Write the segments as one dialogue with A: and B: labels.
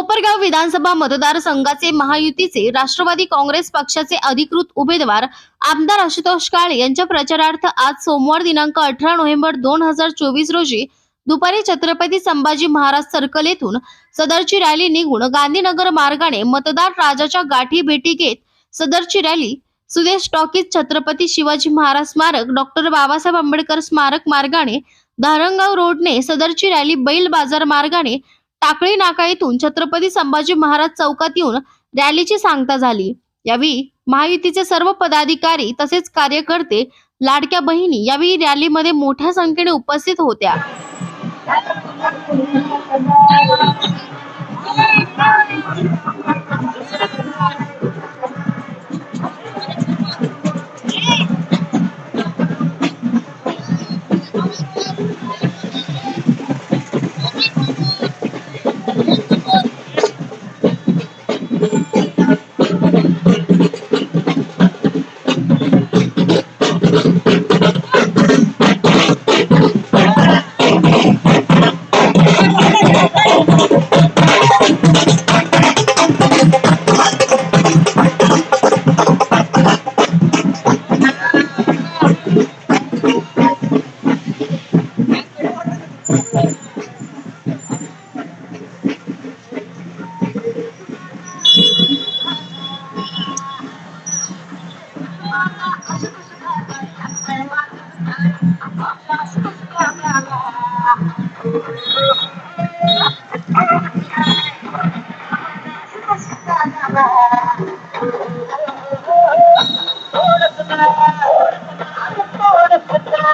A: कोपरगाव विधानसभा मतदारसंघाचे महायुतीचे राष्ट्रवादी काँग्रेस पक्षाचे अधिकृत उमेदवार आमदार आशुतोष काळे यांच्या प्रचारार्थ आज सोमवार दिनांक अठरा नोव्हेंबर दोन हजार चोवीस रोजी दुपारी छत्रपती संभाजी महाराज सर्कल येथून सदरची रॅली निघून गांधीनगर मार्गाने मतदार राजाच्या गाठी भेटी घेत सदरची रॅली सुदेश टॉकीज छत्रपती शिवाजी महाराज स्मारक डॉक्टर बाबासाहेब आंबेडकर स्मारक मार्गाने धारणगाव रोडने सदरची रॅली बैल बाजार मार्गाने टाकळी नाका येथून छत्रपती संभाजी महाराज चौकात येऊन रॅलीची सांगता झाली. यावेळी महायुतीचे सर्व पदाधिकारी तसेच कार्यकर्ते लाडक्या बहिणी यावेळी रॅलीमध्ये मोठ्या संख्येने उपस्थित होत्या.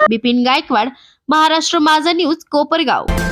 A: बिपिन गायकवाड महाराष्ट्र माझा न्यूज कोपरगाव.